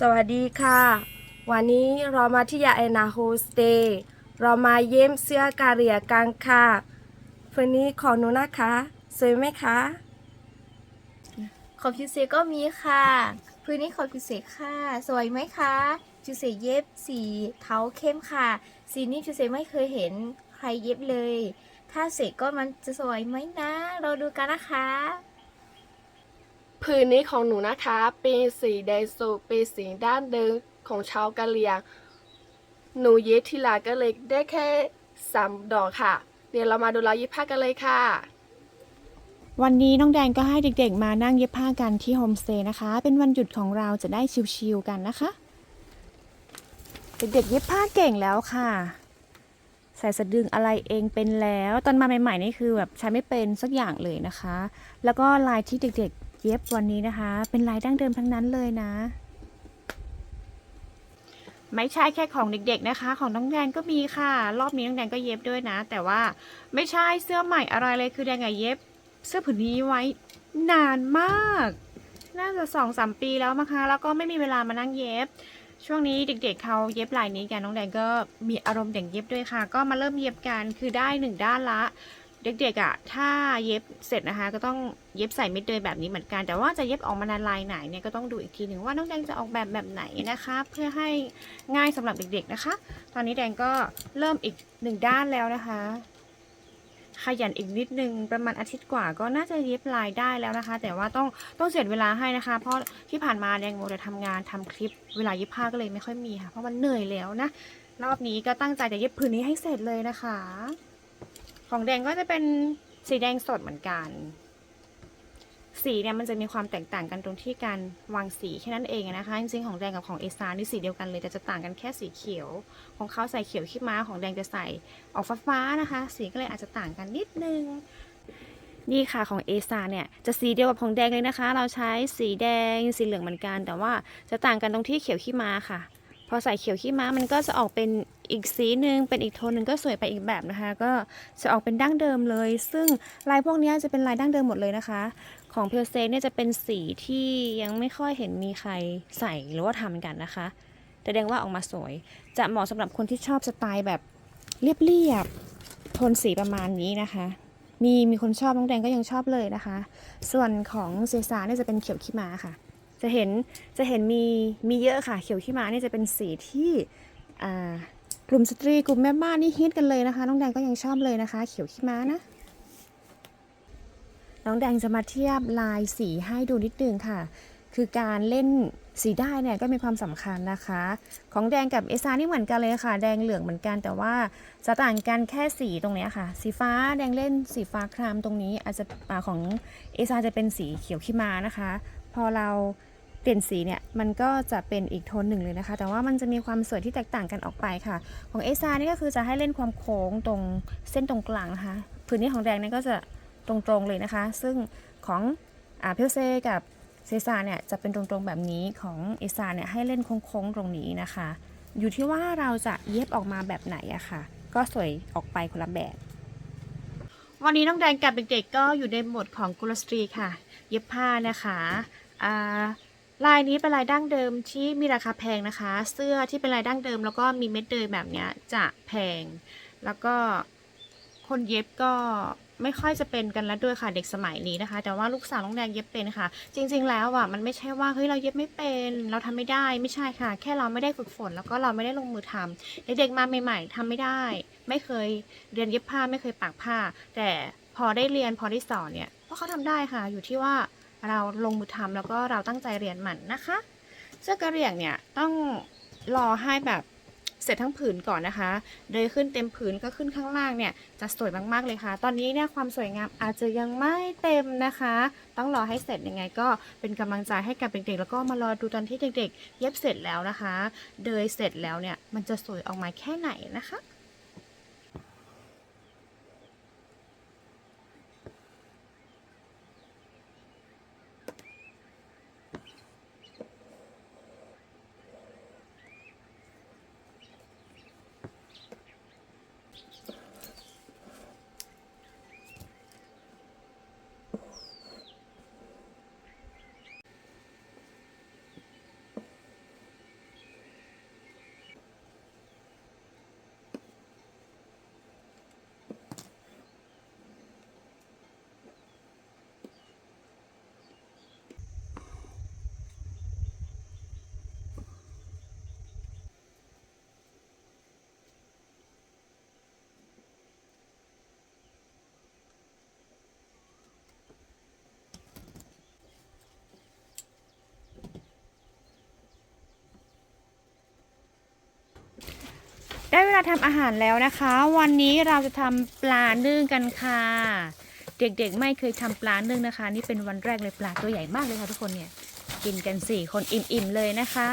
สวัสดีค่ะ วันนี้เรามาที่ยาแอนนาโฮสเตย์เรามาเยี่ยมเสื้อกาเรียกันค่ะคืนนี้ขอหนูนะคะสวยไหมคะของพิเศษก็มีค่ะพื้นนี้ของพิเศษค่ะ สวยไหมคะพิเศษเย็บสีเทาเข้มค่ะ สีนี้พิเศษไม่เคยเห็นใครเย็บเลย ถ้าเสร็จก็มันจะสวยไหมนะ เราดูกันนะคะ ผืนนี้ของหนูนะคะ เป็นสีแดงสดเป็นสีด้านเดิมของชาวกะเหรี่ยง หนูเย็บทีลังก็เลยได้แค่สามดอกค่ะ เดี๋ยวเรามาดูรอยเย็บผ้ากันเลยค่ะวันนี้น้องแดงก็ให้เด็กๆ มานั่งเย็บผ้ากันที่โฮมสเตย์นะคะ เป็นวันหยุดของเราจะได้ชิลๆกันนะคะ เด็กๆเย็บผ้าเก่งแล้วค่ะ ใส่สะดึงอะไรเองเป็นแล้ว ตอนมาใหม่ๆนี่คือแบบใช้ไม่เป็นสักอย่างเลยนะคะ แล้วก็ลายที่เด็กๆ เย็บวันนี้นะคะ เป็นลายดั้งเดิมทั้งนั้นเลยนะ ไม่ใช่แค่ของเด็กๆนะคะ ของน้องแดงก็มีค่ะ รอบนี้น้องแดงก็เย็บด้วยนะ แต่ว่าไม่ใช่เสื้อใหม่อะไรเลยคือแดงอะเย็บ เสื้อผืนนี้ไว้นานมาก น่าจะสองสามปีแล้วมั้งคะแล้วก็ไม่มีเวลามานั่งเย็บช่วงนี้เด็กๆเขาเย็บลายนี้กันน้องแดงก็มีอารมณ์เด็กเย็บด้วยค่ะ ก็มาเริ่มเย็บกันคือได้หนึ่งด้านละ เด็กๆอะ่ะถ้าเย็บเสร็จนะคะ ก็ต้องเย็บใส่เม็ดเดยแบบนี้เหมือนกัน แต่ว่าจะเย็บออกมาในลายไหนเนี่ยก็ต้องดูอีกทีหนึ่งว่าน้องแดงจะออกแบบแบบไหนนะคะ เพื่อให้ง่ายสำหรับเด็กๆนะคะ ตอนนี้แดงก็เริ่มอีกหนึ่งด้านแล้วนะคะขยันอีกนิดนึงประมาณอาทิตย์กว่าก็น่าจะเย็บลายได้แล้วนะคะ แต่ว่าต้องต้องเสียเวลาให้นะคะ เพราะที่ผ่านมาแดงโมจะทำงานทำคลิปเวลาเย็บผ้าก็เลยไม่ค่อยมีค่ะ เพราะมันเหนื่อยแล้วนะรอบนี้ก็ตั้งใจจะเย็บผืนนี้ให้เสร็จเลยนะคะ ของแดงก็จะเป็นสีแดงสดเหมือนกัน สีเนี่ยมันจะมีความแตกต่างกันตรงที่การวางสีแค่นั้นเองนะคะ จริงๆของแดงกับของเอซานี่สีเดียวกันเลยแต่จะต่างกันแค่สีเขียว ของเขาใส่เขียวขี้ม้าของแดงจะใส่ออกฟ้าๆนะคะ สีก็เลยอาจจะต่างกันนิดนึงนี่ค่ะของเอซาเนี่ยจะสีเดียวกับของแดงเลยนะคะ เราใช้สีแดงสีเหลืองเหมือนกัน แต่ว่าจะต่างกันตรงที่เขียวขี้ม้าค่ะ พอใส่เขียวขี้ม้ามันก็จะออกเป็น อีกสีหนึ่งเป็นอีกโทนหนึ่งก็สวยไปอีกแบบนะคะ ก็จะออกเป็นดั้งเดิมเลย ซึ่งลายพวกนี้จะเป็นลายดั้งเดิมหมดเลยนะคะ ของเพลเซเนี่ยจะเป็นสีที่ยังไม่ค่อยเห็นมีใครใส่หรือว่าทำกันนะคะแต่แดงว่าออกมาสวย จะเหมาะสำหรับคนที่ชอบสไตล์แบบเรียบๆโทนสีประมาณนี้นะคะมีมีคนชอบน้องแดงก็ยังชอบเลยนะคะ ส่วนของเซซาเนี่ยจะเป็นเขียวขี้ม้าค่ะ จะเห็นจะเห็นมีมีเยอะค่ะ เขียวขี้ม้านี่ยจะเป็นสีที่อ่า กลุ่มสตรีกลุ่มแม่บ้านนี่ฮิตกันเลยนะคะ น้องแดงก็ยังชอบเลยนะคะ เขียวขี้ม้านะ น้องแดงจะมาเทียบลายสีให้ดูนิดนึงค่ะ คือการเล่นสีได้เนี่ยก็มีความสำคัญนะคะ ของแดงกับเอซานี่เหมือนกันเลยค่ะ แดงเหลืองเหมือนกันแต่ว่าจะต่างกันแค่สีตรงนี้ค่ะ สีฟ้าแดงเล่นสีฟ้าครามตรงนี้อาจจะของเอซาจะเป็นสีเขียวขี้ม้านะคะ พอเรา เปลี่ยนสีเนี่ยมันก็จะเป็นอีกโทนหนึ่งเลยนะคะ แต่ว่ามันจะมีความสวยที่แตกต่างกันออกไปค่ะ ของเอซานี่ก็คือจะให้เล่นความโค้งตรงเส้นตรงกลางนะคะ พื้นที่ของแดงนี่ก็จะตรงๆเลยนะคะ ซึ่งของอาเพลเซกับเซซาเนี่ยจะเป็นตรงๆแบบนี้ของเอซาเนี่ยให้เล่นโค้งๆตรงนี้นะคะ อยู่ที่ว่าเราจะเย็บออกมาแบบไหนอะค่ะ ก็สวยออกไปคนละแบบ วันนี้น้องแดงกับเด็กๆก็อยู่ในโหมดของกุลสตรีค่ะ เย็บผ้านะคะอ่า ลายนี้เป็นลายดั้งเดิมที่มีราคาแพงนะคะ เสื้อที่เป็นลายดั้งเดิม แล้วก็มีเม็ดเดยแบบนี้จะแพง แล้วก็คนเย็บก็ไม่ค่อยจะเป็นกันแล้วด้วยค่ะเด็กสมัยนี้นะคะ แต่ว่าลูกสาวน้องแดงเย็บเป็นค่ะ จริง ๆ แล้วอะมันไม่ใช่ว่าเฮ้ยเราเย็บไม่เป็น เราทำไม่ได้ไม่ใช่ค่ะ แค่เราไม่ได้ฝึกฝน แล้วก็เราไม่ได้ลงมือทำเด็กๆมาใหม่ๆทำไม่ได้ ไม่เคยเรียนเย็บผ้าไม่เคยปักผ้า แต่พอได้เรียนพอได้สอนเนี่ยพวกเขาทำได้ค่ะอยู่ที่ว่า เราลงมือทำแล้วก็เราตั้งใจเรียนมันนะคะ เสื้อกระเหรี่ยงเนี่ยต้องรอให้แบบเสร็จทั้งผืนก่อนนะคะ เดยขึ้นเต็มผืนก็ขึ้นข้างล่างเนี่ยจะสวยมากๆเลยค่ะ ตอนนี้เนี่ยความสวยงามอาจจะยังไม่เต็มนะคะ ต้องรอให้เสร็จยังไงก็เป็นกำลังใจให้กับเด็กๆ แล้วก็มารอดูตอนที่เด็กๆ เย็บเสร็จแล้วนะคะ เดยเสร็จแล้วเนี่ยมันจะสวยออกมาแค่ไหนนะคะ ได้เวลาทำอาหารแล้วนะคะ วันนี้เราจะทำปลานึ่งกันค่ะ เด็กๆไม่เคยทำปลานึ่งนะคะ นี่เป็นวันแรกเลยปลาตัวใหญ่มากเลยค่ะทุกคนเนี่ย กินกันสี่คนอิ่มๆเลยนะคะ